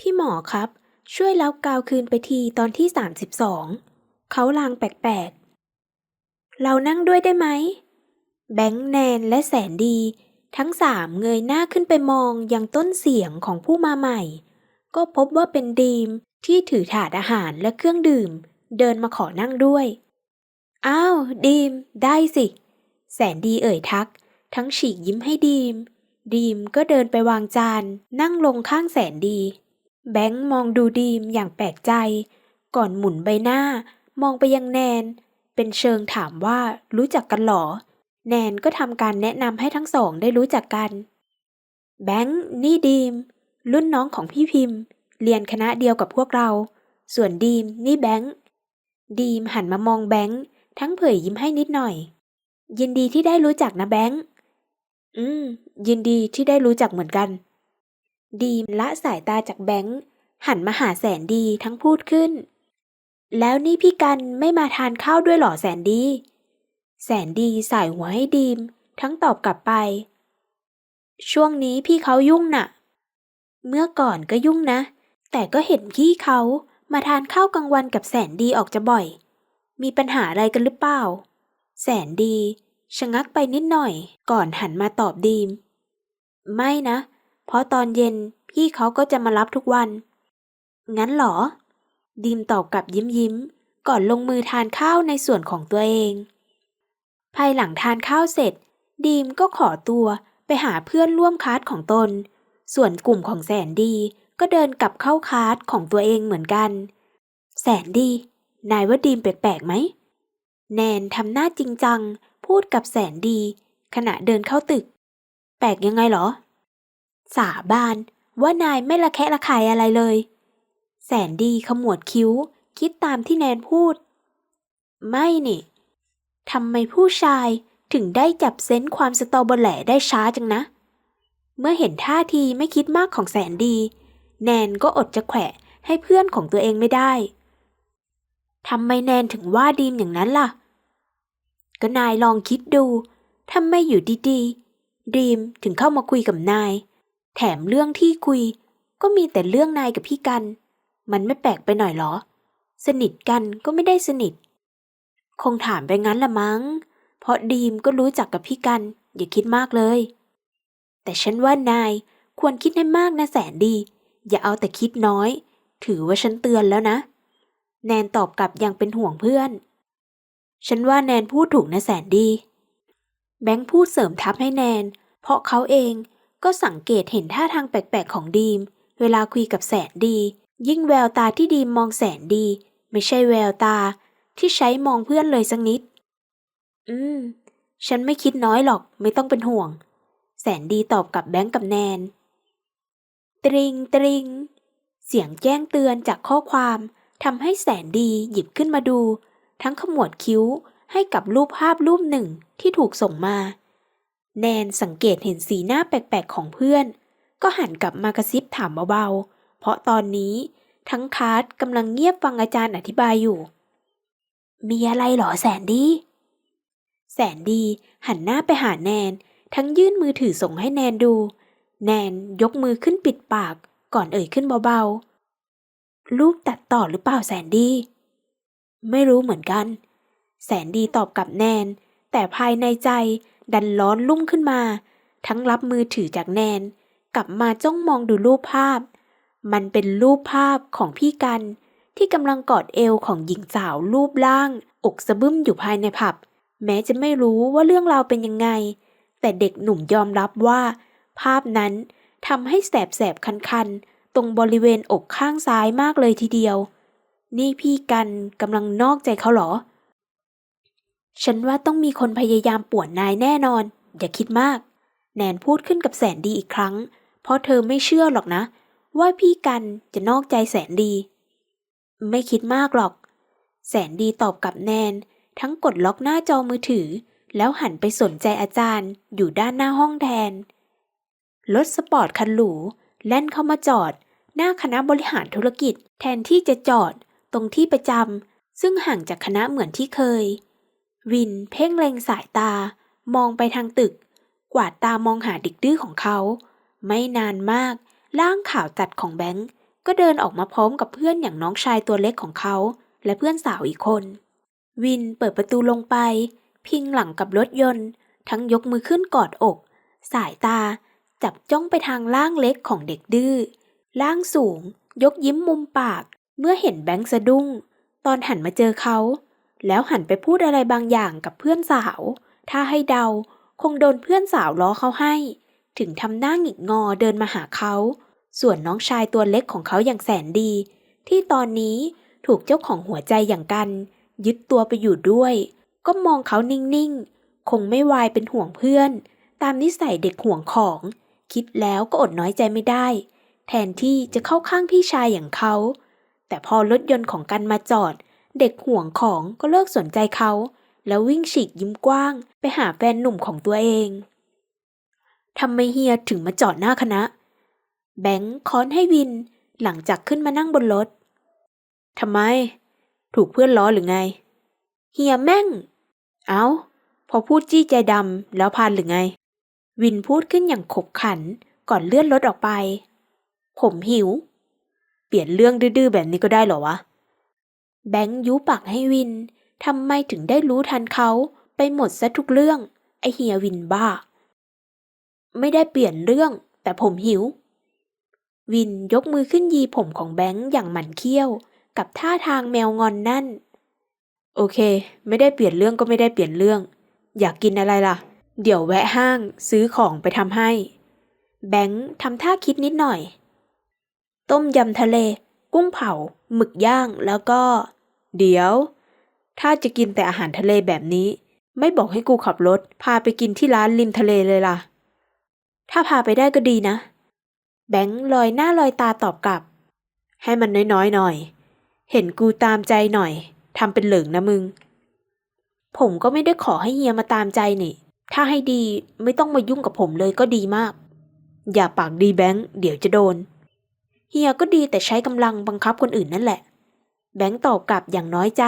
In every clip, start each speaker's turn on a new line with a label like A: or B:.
A: พี่หมอครับ ช่วยแล้วกาวคืนไปทีตอนที่32เขาลางแปลกๆ เรานั่งด้วยได้ไหม แบงค์แนนและแสนดี ทั้งสามเงยหน้าขึ้นไปมองยังต้นเสียงของผู้มาใหม่ ก็พบว่าเป็นดีมที่ถือถาดอาหารและเครื่องดื่ม เดินมาขอนั่งด้วย อ้าว ดีม ได้สิ แสนดีเอ่ยทัก ทั้งฉีกยิ้มให้ดีม ดีมก็เดินไปวางจานนั่งลงข้างแสนดี แบงค์มองดูดีมอย่างแปลกใจ ก่อนหมุนใบหน้ามองไปยังแนน เป็นเชิงถามว่ารู้จักกันหรอ แนนก็ทำการแนะนำให้ทั้งสองได้รู้จักกัน แบงค์นี่ดีม รุ่นน้องของพี่พิมพ์ เรียนคณะเดียวกับพวกเรา ส่วนดีมนี่แบงค์ ดีมหันมามองแบงค์ทั้งเผยยิ้มให้นิดหน่อย ยินดีที่ได้รู้จักนะแบงค์ อืม ยินดีที่ได้รู้จักเหมือนกัน ดีมละสายตาจากแบงค์หันมาหาแสนดีทั้งพูดขึ้น แล้วนี่พี่กันไม่มาทานข้าวด้วยหรอแสนดี แสนดีสายหัวให้ดีม ทั้งตอบกลับไป ช่วงนี้พี่เขายุ่งน่ะ เมื่อก่อนก็ยุ่งนะ แต่ก็เห็นพี่เขามาทานข้าวกลางวันกับแสนดีออกจะบ่อย มีปัญหาอะไรกันหรือเปล่า แสนดีชะงักไปนิดหน่อย ก่อนหันมาตอบดีม ไม่นะ เพราะตอนเย็นพี่เขาก็จะมารับทุกวัน งั้นเหรอดีมตอบกลับยิ้มยิ้ม ก่อนลงมือทานข้าวในส่วนของตัวเอง ภายหลังทานข้าวเสร็จ ดีมก็ขอตัวไปหาเพื่อนร่วมคลาสของตน ส่วนกลุ่มของแสนดีก็เดินกลับเข้าคลาสของตัวเองเหมือนกัน แสนดี นายว่าดีมแปลกๆไหม แนนทำหน้าจริงจัง พูดกับแสนดี ขณะเดินเข้าตึก แปลกยังไงเหรอ สาบานว่านายไม่ละแคะละคายอะไรเลย แสนดีขมวดคิ้ว คิดตามที่แนนพูด ไม่นี่ทำไมผู้ชายถึงได้จับเซนส์ความสตอเบอร์แหลได้ช้าจังนะ เมื่อเห็นท่าทีไม่คิดมากของแสนดี แนนก็อดจะแขวะให้เพื่อนของตัวเองไม่ได้ทำไมแนนถึงว่าดีมอย่างนั้นล่ะ ก็นายลองคิดดูทำไมอยู่ดีๆดีมถึงเข้ามาคุยกับนาย แถมเรื่องที่คุย ก็มีแต่เรื่องนายกับพี่กัน มันไม่แปลกไปหน่อยเหรอ สนิทกันก็ไม่ได้สนิท คงถามไปงั้นละมั้ง เพราะดีมก็รู้จักกับพี่กัน อย่าคิดมากเลย แต่ฉันว่านายควรคิดให้มากนะแสนดี อย่าเอาแต่คิดน้อย ถือว่าฉันเตือนแล้วนะ แนนตอบกลับอย่างเป็นห่วงเพื่อน ฉันว่าแนนพูดถูกนะแสนดี แบงค์พูดเสริมทับให้แนน เพราะเขาเอง ก็สังเกตเห็นท่าทางแปลกๆของดีม เวลาคุยกับแสนดี ยิ่งแววตาที่ดีมมองแสนดี ไม่ใช่แววตา ที่ใช้มองเพื่อนเลยสักนิด อืม ฉันไม่คิดน้อยหรอกไม่ต้องเป็นห่วง แสนดีตอบกับแบงค์กับแนน ตริงตริง เสียงแจ้งเตือนจากข้อความทำให้แสนดีหยิบขึ้นมาดู ทั้งขมวดคิ้วให้กับรูปภาพรูปหนึ่งที่ถูกส่งมา แนนสังเกตเห็นสีหน้าแปลกๆของเพื่อน ก็หันกลับมากระซิบถามเบาๆ เพราะตอนนี้ทั้งคาร์ดกำลังเงียบฟังอาจารย์อธิบายอยู่ มีอะไรหรอแสนดี แสนดีหันหน้าไปหาแนน ทั้งยื่นมือถือส่งให้แนนดู แนนยกมือขึ้นปิดปากก่อนเอ่ยขึ้นเบาๆ รูปตัดต่อหรือเปล่าแสนดี ไม่รู้เหมือนกัน แสนดีตอบกับแนน แต่ภายในใจ ดันร้อนลุ่มขึ้นมา ทั้งรับมือถือจากแนน กลับมาจ้องมองดูรูปภาพ มันเป็นรูปภาพของพี่กัน ที่กำลังกอดเอวของหญิงสาวรูปร่าง อกสะบึ้มอยู่ภายในผับ แม้จะไม่รู้ว่าเรื่องราวเป็นยังไง แต่เด็กหนุ่มยอมรับว่า ภาพนั้นทำให้แสบแสบคันๆ ตรงบริเวณอกข้างซ้ายมากเลยทีเดียว นี่พี่กันกำลังนอกใจเขาเหรอ ฉันว่าต้องมีคนพยายามป่วนนายแน่นอน อย่าคิดมาก แนนพูดขึ้นกับแสนดีอีกครั้ง เพราะเธอไม่เชื่อหรอกนะ ว่าพี่กันจะนอกใจแสนดี ไม่คิดมากหรอก แสนดีตอบกับแนน ทั้งกดล็อกหน้าจอมือถือ แล้วหันไปสนใจอาจารย์อยู่ด้านหน้าห้องแทน รถสปอร์ตคันหรูแล่นเข้ามาจอด หน้าคณะบริหารธุรกิจแทนที่จะจอด ตรงที่ประจำซึ่งห่างจากคณะเหมือนที่เคย วินเพ่งเล็งสายตามองไปทางตึก กวาดตามองหาเด็กดื้อของเขา ไม่นานมากร่างข่าวจัดของแบงค์ก็เดินออกมาพร้อมกับเพื่อนอย่างน้องชายตัวเล็กของเขา และเพื่อนสาวอีกคน วินเปิดประตูลงไป พิงหลังกับรถยนต์ ทั้งยกมือขึ้นกอดอก สายตาจับจ้องไปทางล่างเล็กของเด็กดื้อล่างสูง ยกยิ้มมุมปาก เมื่อเห็นแบงค์สะดุ้ง ตอนหันมาเจอเขา แล้วหันไปพูดอะไรบางอย่างกับเพื่อนสาว ถ้าให้เดา คงโดนเพื่อนสาวล้อเขาให้ ถึงทำหน้าหงิกงอเดินมาหาเขา ส่วนน้องชายตัวเล็กของเขาอย่างแสนดี ที่ตอนนี้ถูกเจ้าของหัวใจอย่างกัน ยึดตัวไปอยู่ด้วย ก็มองเขานิ่งๆ คงไม่วายเป็นห่วงเพื่อน ตามนิสัยเด็กห่วงของ คิดแล้วก็อดน้อยใจไม่ได้ แทนที่จะเข้าข้างพี่ชายอย่างเขา แต่พอรถยนต์ของกันมาจอด เด็กห่วงของก็เลิกสนใจเขา แล้ววิ่งฉีกยิ้มกว้าง ไปหาแฟนหนุ่มของตัวเองทำไมเฮียถึงมาจอดหน้าคณะ แบงค์ค้อนให้วินหลังจากขึ้นมานั่งบนรถทำไม ถูกเพื่อนล้อหรือไง เฮียแม่ง เอา้า พอพูดจี้ใจดำแล้วพานหรือไง วินพูดขึ้นอย่างขบขันก่อนเลื่อนรถออกไป ผมหิว เปลี่ยนเรื่องดื้อๆแบบนี้ก็ได้เหรอวะ แบงค์ยุปากให้วินทำไมถึงได้รู้ทันเขาไปหมดซะทุกเรื่อง ไอเฮียวินบ้า ไม่ได้เปลี่ยนเรื่อง แต่ผมหิว วินยกมือขึ้นยีผมของแบงค์อย่างหมันเคี้ยว กับท่าทางแมวงอนนั่น โอเค ไม่ได้เปลี่ยนเรื่องก็ไม่ได้เปลี่ยนเรื่อง อยากกินอะไรล่ะ เดี๋ยวแวะห้างซื้อของไปทำให้ แบงค์ทำท่าคิดนิดหน่อย ต้มยำทะเล กุ้งเผา หมึกย่างแล้วก็ เดี๋ยว ถ้าจะกินแต่อาหารทะเลแบบนี้ ไม่บอกให้กูขับรถ พาไปกินที่ร้านริมทะเลเลยล่ะ ถ้าพาไปได้ก็ดีนะ แบงค์ลอยหน้าลอยตาตอบกลับ ให้มันน้อยๆหน่อย เห็นกูตามใจหน่อยทำเป็นเหลิงนะมึง ผมก็ไม่ได้ขอให้เฮียมาตามใจนี่ ถ้าให้ดีไม่ต้องมายุ่งกับผมเลยก็ดีมาก อย่าปากดีแบงค์เดี๋ยวจะโดน เฮียก็ดีแต่ใช้กำลังบังคับคนอื่นนั่นแหละ แบงค์ตอบกลับอย่างน้อยใจ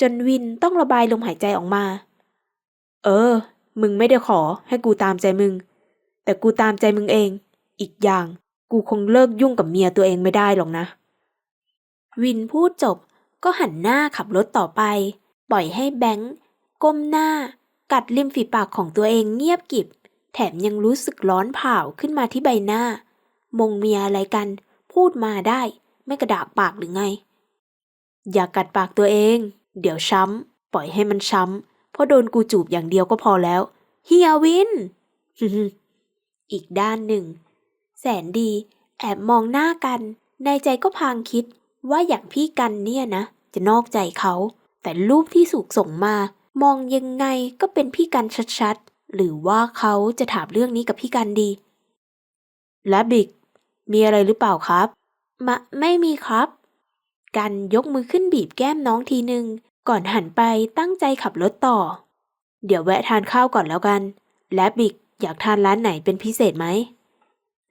A: จนวินต้องระบายลมหายใจออกมา เออ มึงไม่ได้ขอให้กูตามใจมึง แต่กูตามใจมึงเอง อีกอย่าง กูคงเลิกยุ่งกับเมียตัวเองไม่ได้หรอกนะ วินพูดจบก็หันหน้าขับรถต่อไป ปล่อยให้แบงค์ก้มหน้า กัดริมฝีปากของตัวเองเงียบกิบ แถมยังรู้สึกร้อนเผาขึ้นมาที่ใบหน้ามงเมียอะไรกัน พูดมาได้ ไม่กระดากปากหรือไง อย่ากัดปากตัวเอง เดี๋ยวช้ำ ปล่อยให้มันช้ำ เพราะโดนกูจูบอย่างเดียวก็พอแล้วเฮียวิน อีกด้านหนึ่ง แสนดีแอบมองหน้ากัน ในใจก็พางคิดว่าอย่างพี่กันเนี่ยนะ จะนอกใจเขา แต่รูปที่สุกส่งมา มองยังไงก็เป็นพี่กันชัดๆ หรือว่าเขาจะถามเรื่องนี้กับพี่กันดี และบิก มีอะไรหรือเปล่าครับมะไม่มีครับ กันยกมือขึ้นบีบแก้มน้องทีหนึ่งก่อนหันไปตั้งใจขับรถต่อ เดี๋ยวแวะทานข้าวก่อนแล้วกัน และบิกอยากทานร้านไหนเป็นพิเศษไหม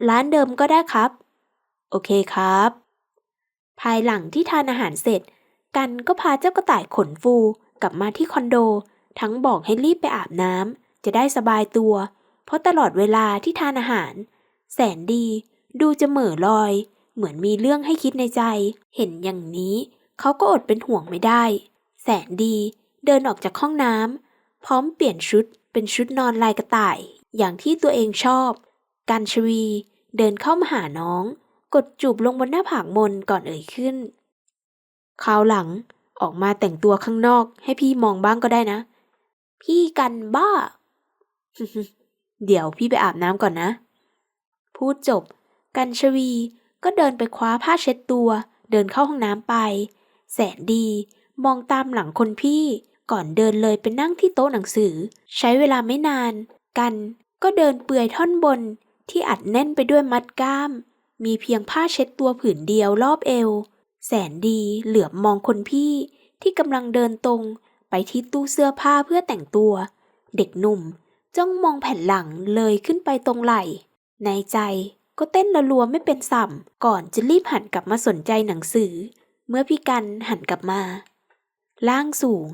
A: ร้านเดิมก็ได้ครับ โอเคครับ ภายหลังที่ทานอาหารเสร็จ กันก็พาเจ้ากระต่ายขนฟูกลับมาที่คอนโด ทั้งบอกให้รีบไปอาบน้ำจะได้สบายตัว เพราะตลอดเวลาที่ทานอาหาร แสนดี ดูจะเหม่อลอย เหมือนมีเรื่องให้คิดในใจ เห็นอย่างนี้ เขาก็อดเป็นห่วงไม่ได้ แสนดีเดินออกจากห้องน้ำพร้อมเปลี่ยนชุดเป็นชุดนอนลายกระต่าย อย่างที่ตัวเองชอบกันชวีเดินเข้ามาหาน้อง กดจูบลงบนหน้าผากมนก่อนเอ่ยขึ้นคราวหลังออกมาแต่งตัวข้างนอกให้พี่มองบ้างก็ได้นะ พี่กันบ้า เดี๋ยวพี่ไปอาบน้ำก่อนนะ พูดจบ กันชวีก็เดินไปคว้าผ้าเช็ดตัว เดินเข้าห้องน้ำไป แสนดี มองตามหลังคนพี่ ก่อนเดินเลยไปนั่งที่โต๊ะหนังสือ ใช้เวลาไม่นาน กันก็เดินเปลือยท่อนบนที่อัดแน่นไปด้วยมัดกล้าม มีเพียงผ้าเช็ดตัวผืนเดียวรอบเอว แสนดีเหลือบมองคนพี่ที่กำลังเดินตรงไปที่ตู้เสื้อผ้าเพื่อแต่งตัว เด็กหนุ่มจ้องมองแผ่นหลังเลยขึ้นไปตรงไหล่ ในใจ ก็เต้นระรัวไม่เป็นสัมก่อนจะรีบหันกลับมาสนใจหนังสือ เมื่อพี่กันหันกลับมาล่างสูง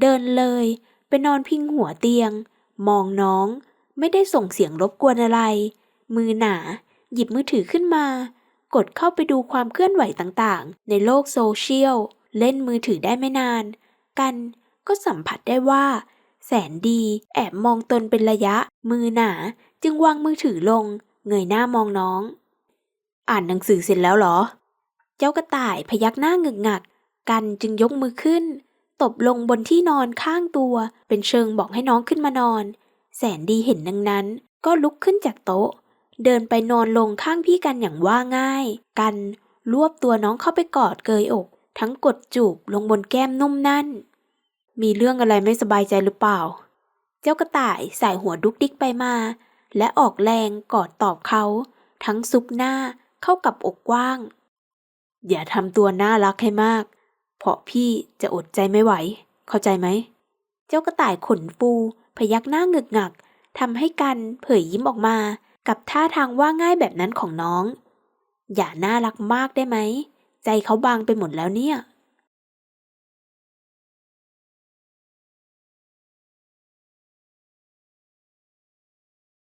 A: เดินเลยไปนอนพิงหัวเตียง มองน้อง ไม่ได้ส่งเสียงรบกวนอะไร มือหนา หยิบมือถือขึ้นมา กดเข้าไปดูความเคลื่อนไหวต่างๆ ในโลกโซเชียล เล่นมือถือได้ไม่นาน กันก็สัมผัสได้ว่า แสนดี แอบมองตนเป็นระยะ มือหนาจึงวางมือถือลง เงยหน้ามองน้อง อ่านหนังสือเสร็จแล้วเหรอ เจ้ากระต่ายพยักหน้าเงึกงัก กันจึงยกมือขึ้น ตบลงบนที่นอนข้างตัว เป็นเชิงบอกให้น้องขึ้นมานอน แสนดีเห็นดังนั้น ก็ลุกขึ้นจากโต๊ะ เดินไปนอนลงข้างพี่กันอย่างว่าง่าย กันรวบตัวน้องเข้าไปกอดเกยอก ทั้งกดจูบลงบนแก้มนุ่มนั่น มีเรื่องอะไรไม่สบายใจหรือเปล่า เจ้ากระต่ายสายหัวดุกดิกไปมา และออกแรงกอดตอบเขา ทั้งซุบหน้าเข้ากับอกกว้าง อย่าทำตัวน่ารักให้มาก เพราะพี่จะอดใจไม่ไหว เข้าใจไหม เจ้ากระต่ายขนฟูพยักหน้าเงึกหงักทำให้กันเผยยิ้มออกมา กับท่าทางว่าง่ายแบบนั้นของน้อง อย่าน่ารักมากได้ไหม ใจเขาบางไปหมดแล้วเนี่ย